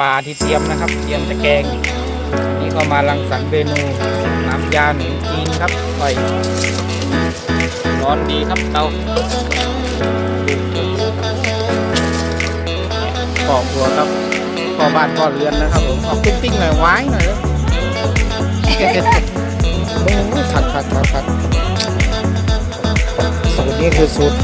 ปลาที่เตรียมนะครับ เตรียมจะแกงอันนี่ก็มาลังสรรค์เมนูน้ำยาหนูจีนครับไฟร้อนดีครับเตาปอกหัวครับพ่อบ้านพ่อเรือนนะครับผมออกติ้งติ้งๆหน่อยไว้หน่อยเลยโอ้ยขัดขัดขัดขัดสูตรนี้คือสูตร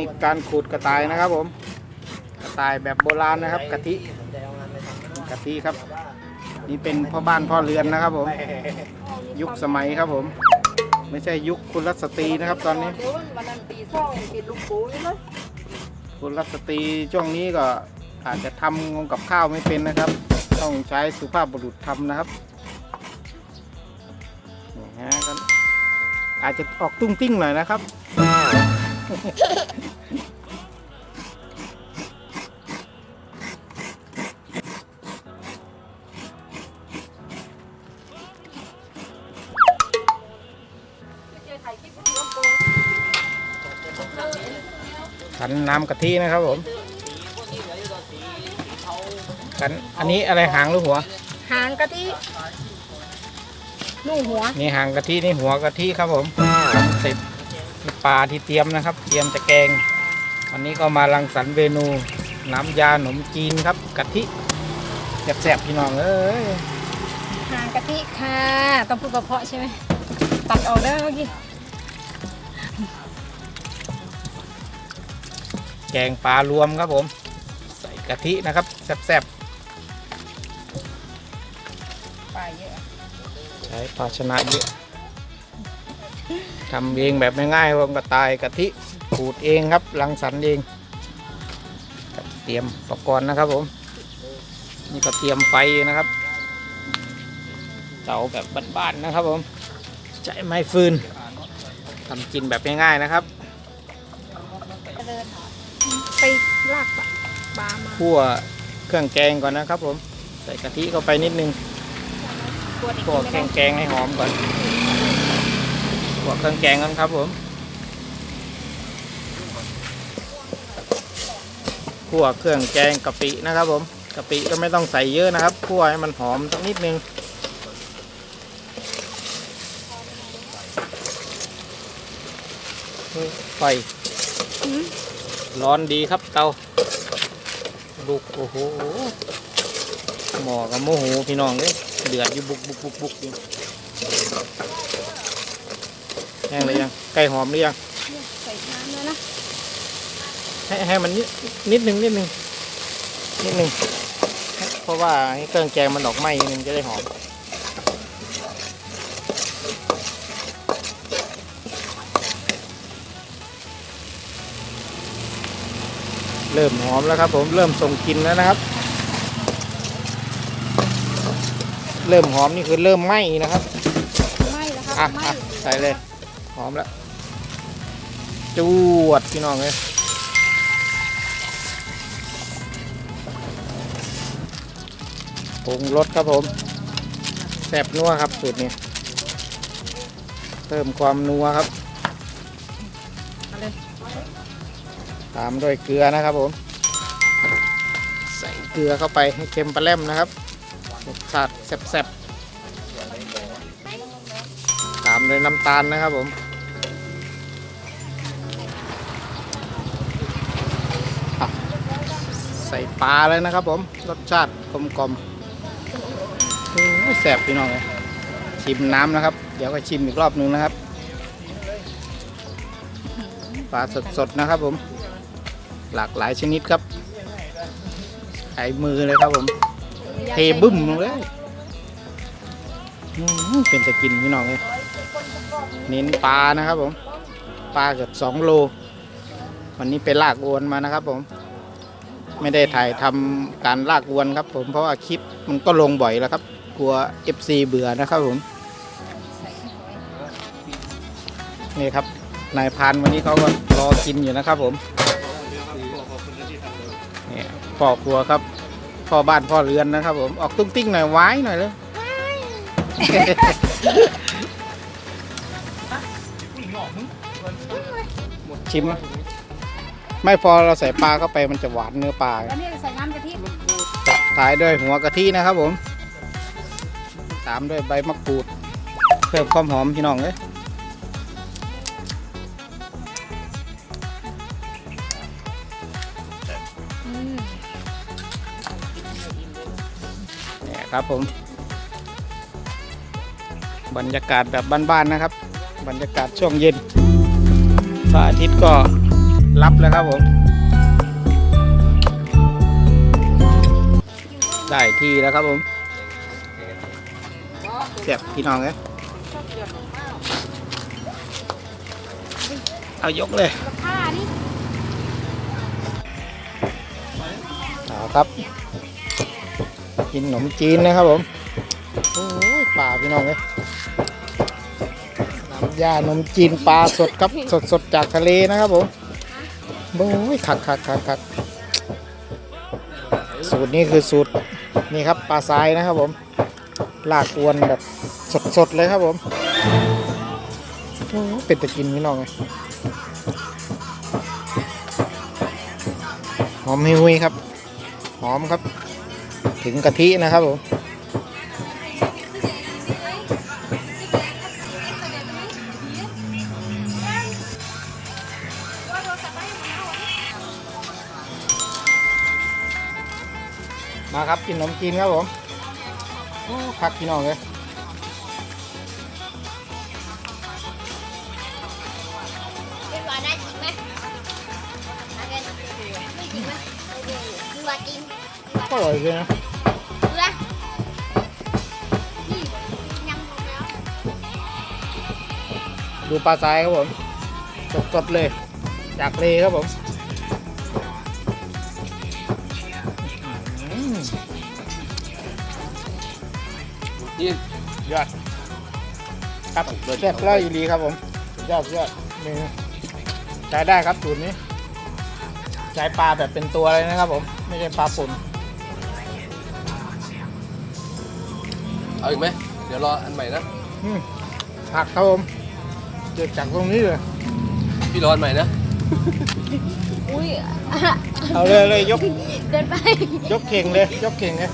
นิคการขูดกระต่ายนะครับผม กระต่ายแบบโบราณนะครับกะทิกะทิครับ นี่เป็นพ่อบ้านพ่อเรือนนะครับผม ยุคสมัยครับผม ไม่ใช่ยุคคุณรัชสตรีนะครับตอนนี้ คุณรัชสตรีช่วงนี้ก็อาจจะทำงงกับข้าวไม่เป็นนะครับ ต้องใช้สุภาพบุรุษทำนะครับนี่ฮะอาจจะออกตุ้งติ้งหน่อยนะครับ ขันน้ำกะทินะครับผมขันอันนี้อะไรหางหรือหัว หางกะทินุ่งหัว นี่หางกะทินี่หัวกะทิครับผมเสร็จ ปลาที่เตรียมนะครับ เตรียมจะแกง วันนี้ก็มารังสรรค์เมนู น้ำยาหนมจีนครับกะทิแซ่บๆพี่น้องเอ้ยหางกะทิค่ะ ต้องพูดเพราะๆใช่ไหมตัดออกได้เมื่อกี้แกงปลารวมครับผม ใส่กะทินะครับแซ่บปลาเยอะๆใช้ภาชนะเยอะ ทำเองแบบง่ายๆผมกระต่ายกะทิขูดเองครับรังสรรค์เองเตรียมอุปกรณ์นะครับผม นี่ก็เตรียมไฟนะครับเตาแบบบ้านๆนะครับผมใช้ไม้ฟืนทำกินแบบง่ายๆนะครับเดินไปลากปลาปลามาคั่วเครื่องแกงก่อนนะครับผม ใส่กะทิเข้าไปนิดนึงกลัวเด็กคั่วกินเคไม่ได้รื่องแกงให้หอมก่อน คั่วเครื่องแกงกันครับผมคั่วเครื่องแกงกะปินะครับผมกะปิก็ไม่ต้องใส่เยอะนะครับคั่วให้มันหอมสักนิดนึงไฟร้อนดีครับเตาบุกโอ้โหหมอกับโมโหพี่น้องเลยเดือดอยู่บุกบุกบุกบุกอยู่ แห้งเลยยังไก่หอมหรือยังใส่น้ำแล้วนะให้ให้มันนิดนิดนึงนิดนึงนิดนึงเพราะว่าให้เครื่องแกงมันออกไหม้นิดนึงจะได้หอมเริ่มหอมแล้วครับ ผมเริ่มส่งกลิ่นแล้วนะครับ เริ่มหอมนี่คือเริ่มไหม้นะครับไม่แล้วครับอะไม่อะใส่เลย หอมแล้วจวดพี่น้องเลยปรุงรสครับผมแซ่บนัวครับสูตรนี้ เพิ่มความนัวครับเอาเลยตามด้วยเกลือนะครับผม ใส่เกลือเข้าไปให้เค็มปลาแรมนะครับรสชาติแซ่บๆ ตามด้วยน้ำตาลนะครับผม ใส่ปลาเลยนะครับผม รสชาติกลมกลมแซ่บพี่น้องเลยชิมน้ำนะครับ เดี๋ยวก็ชิมอีกรอบหนึงนะครับ ปลาสดๆนะครับผม หลากหลายชนิดครับใช้มือเลยครับผม เทบึ้มลงเลยเป็นจะกินพี่น้องเลยเน้นปลานะครับผม ปลาเกือบสองโล วันนี้ไปลากอวนมานะครับผม ไม่ได้ถ่ายทำการลากอวนครับ ผมเพราะว่าคลิปมันก็ลงบ่อยแล้วครับ กลัว FC เบื่อนะครับผมนี่ครับนายพรานวันนี้เขาก็รอกินอยู่นะครับ ผมนี่พ่อครัวครับพ่อบ้านพ่อเรือนนะครับ ผมออกตุ้งติ้งหน่อยไว้หน่อยเลยชิมไหม ไม่พอเราใส่ปลาเข้าไปมันจะหวานเนื้อปลาแล้วนี่ใส่น้ำกะทิจัดท้ายด้วยหัวกะทินะครับผม ตามด้วยใบมะกรูด เพิ่มความหอมพี่น้องเลยอืมเนี่ยครับผม บรรยากาศแบบบ้านๆนะครับ บรรยากาศช่วงเย็นพระอาทิตย์ก็ รับแล้วครับผม ได้ที่แล้วครับผมเสียบพี่น้องเลยเอายกเลยกับผ้านี่เอาครับ กินขนมจีนนะครับผมโอ้ยปลาพี่น้องเลยน้ำยาขนมจีนปลาสดครับสดสดๆจากทะเลนะครับผม โอ้ยขักขักขักขักสูตรนี้คือสูตรนี่ครับปลาทรายนะครับผมลากอวนแบบสดสดๆเลยครับผมเป็นตะกินพี่น้องเลยหอมหิวๆครับ หอมครับ ถึงกะทินะครับผม ครับกินขนมจีนครับผมโอ้คักพี่น้องเลยเป็นว่าได้จริงไหมมาเกินไม่จริงไหมคือว่าจริงก็อร่อยเลยนะเพื่อนี่ยังหมดแล้วดูปลาทรายครับผมสดๆเลยจากเลครับผม นยอด ครับแซ่บร้อยอีหลีครับผมสุดยอดสุดยอดเมนูใช้ได้ครับสูตรนี้ ใช้ปลาแบบเป็นตัวเลยนะครับผม ไม่ใช่ปลาป่นเอาอีกไหม เดี๋ยวรออันใหม่นะอืมผักครับผมเกิดจากตรงนี้เลย พี่รออันใหม่นะ อุ้ยเอาเลยเลยยกเดินไปยกเข่งเลย ยกเข่งเลย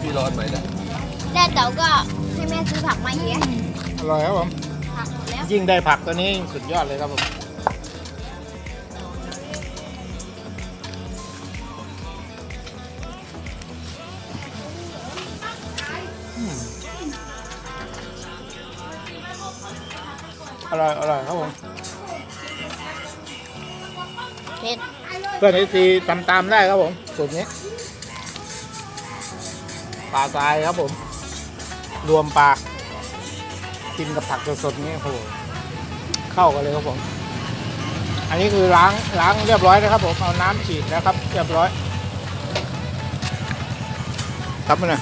พี่รออันใหม่นะได้เต๋าก็ให้แม่ซื้อผักมาเยอะอร่อยครับผมผักหมดแล้วยิ่งได้ผักตัวนี้ยิ่งสุดยอดเลยครับผมอร่อยอร่อยครับผม ผ็ดเพื่อนเอซีตามตามๆได้ครับผมสูตรนี้ปลาทรายครับผม รวมปลากินกับผักสดๆนี้โอ้โหเข้ากันเลยครับผม อันนี้คือล้างล้างเรียบร้อยนะครับ ผมเอาน้ำฉีดนะครับ เรียบร้อยครับมันนะ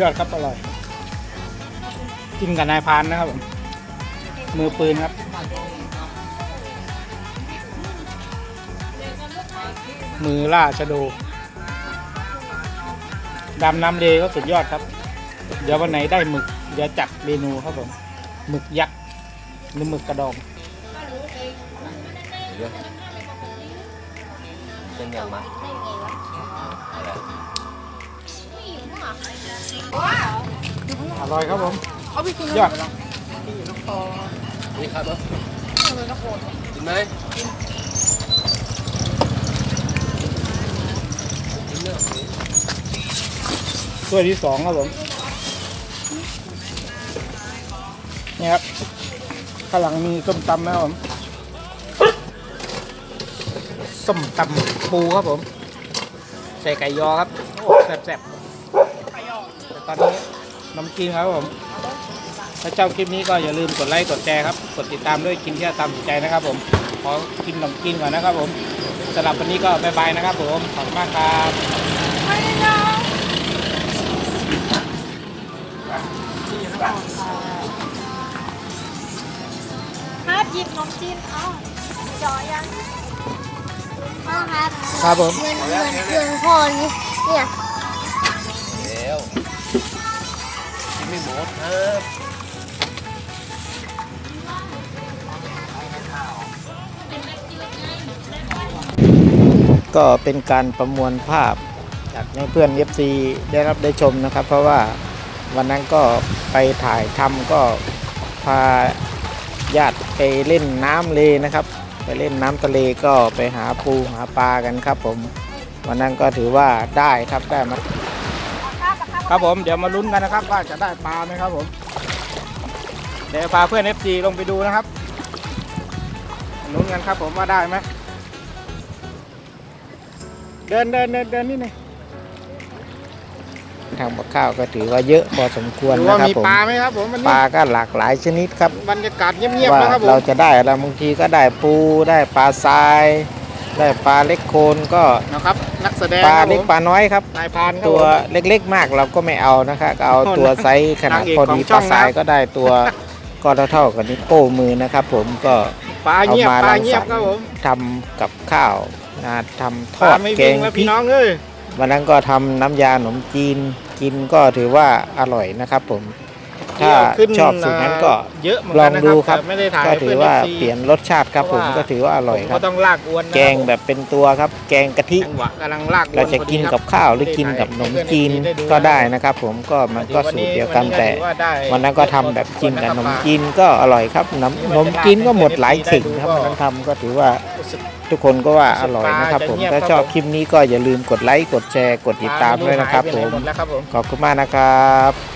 ยอดครับอร่อยกินกับนายพานนะครับผมมือปืนครับ มือล่าชะโดดำน้ำเลก็สุดยอดครับ เดี๋ยววันไหนได้หมึกเดี๋ยวจัดเมนูครับผมหมึกยักษ์หรือหมึกกระดองเป็นยังมาได้ไง อะไรไม่อยู่มั้งอะอร่อยครับผมยอดนี่ครับเหรอกินไหมกินเนื้อถ้วยที่สองครับผมนี่ครับข้างหลังมีส้มตำนะครับผมส้มตำปูครับผม ใส่ไก่ยอครับโอ้แซ่บๆแตอนนี้น้ำกินครับผม ถ้าเจ้าคลิปนี้ก็อย่าลืมกดไลค์กดแชร์ครับ กดติดตามด้วยกินเที่ตามใจนะครับ ผม ขอกินนมกินก่อนนะครับ ผมสำหรับวันนี้ก็บายบายนะครับ ผมขอบคุณมากครับครับหยิบนมจีนเอาจอยังพ่อครับครับผม เงินเงินเงินพ่อนี่เนี่ย ไม่หมดครับก็เป็นการประมวลภาพจากให้เพื่อน FC ได้รับได้ชมนะครับ เพราะว่าวันนั้นก็ไปถ่ายทำก็พาญาติไปเล่นน้ำเลนะครับ ไปเล่นน้ำทะเลก็ไปหาปูหาปลากันครับผม วันนั้นก็ถือว่าได้ครับได้มา ครับผมเดี๋ยวมาลุ้นกันนะครับว่าจะได้ปลาไหมครับผม เดี๋ยวพาเพื่อน FC ลงไปดูนะครับลุ้นกันครับผมว่าได้ไหมเดินเดินเดินเดินนี่หน่อยทางบักข้าวก็ถือว่าเยอะพอสมควรหรือนะว่าครับมีผมปลาไหมครับผมวันปนี้ลาก็หลากหลายชนิดครับบรรยากาศเงียบๆว่านะครับผมเราจะได้อะไรบางทีก็ได้ปูได้ปลาทราย ได้ปลาเล็กโคนก็นะครับ นักแสดงปลาครับเล็กผมปลาน้อยครับนายพรานครับตัวผมเล็กๆมากเราก็ไม่เอานะครับก็เอาตัวไซส์ขนาดนางเอกพอดีของปช่ลาองทรายนะก็ได้ตัวก็เท่าๆกับนิ้วโป้งมือนะครับ ผมก็ปลาเงียบเอามาปลารังเงียบสรรค์ครับผมทำกับข้าวนะทำทปอลาดไม่แกวิ่งงแล้วพริพี่กน้องเอ้ยวันนั้นก็ทำน้ำยาขนมจีนกินก็ถือว่าอร่อยนะครับผม ถ้าขึ้นชอบสูตรนั้นก็เยอะเหมือนลกัอนงนะดูคครัรับบแต่ไม่ได้ถ่ายก็ถือว่าให้เปลี่ยนรสชาติครับผมเพราะว่าก็ถือว่าอร่อยผมครัก็บต้องลากอวนนะแกงแบบเป็นตัวครับ แกงกะทิจังหวะกำลังลากอวนเราจะกินกับข้าวหรือกินกับขนมจีนก็ได้นะครับ ผมก็มันก็สูตรเดียวกันแต่วันนั้นก็ทำแบบกินกับขนมจีนก็อร่อยครับน้ำขนมจีนก็หมดหลายสิ่งครับวันนั้นทำก็ถือว่าทุกคนก็ว่าอร่อยนะครับผม ถ้าชอบคลิปนี้ก็อย่าลืมกดไลค์ กดแชร์ กดติดตามด้วยนะครับผมหมดแล้วครับผมขอบคุณมากนะครับ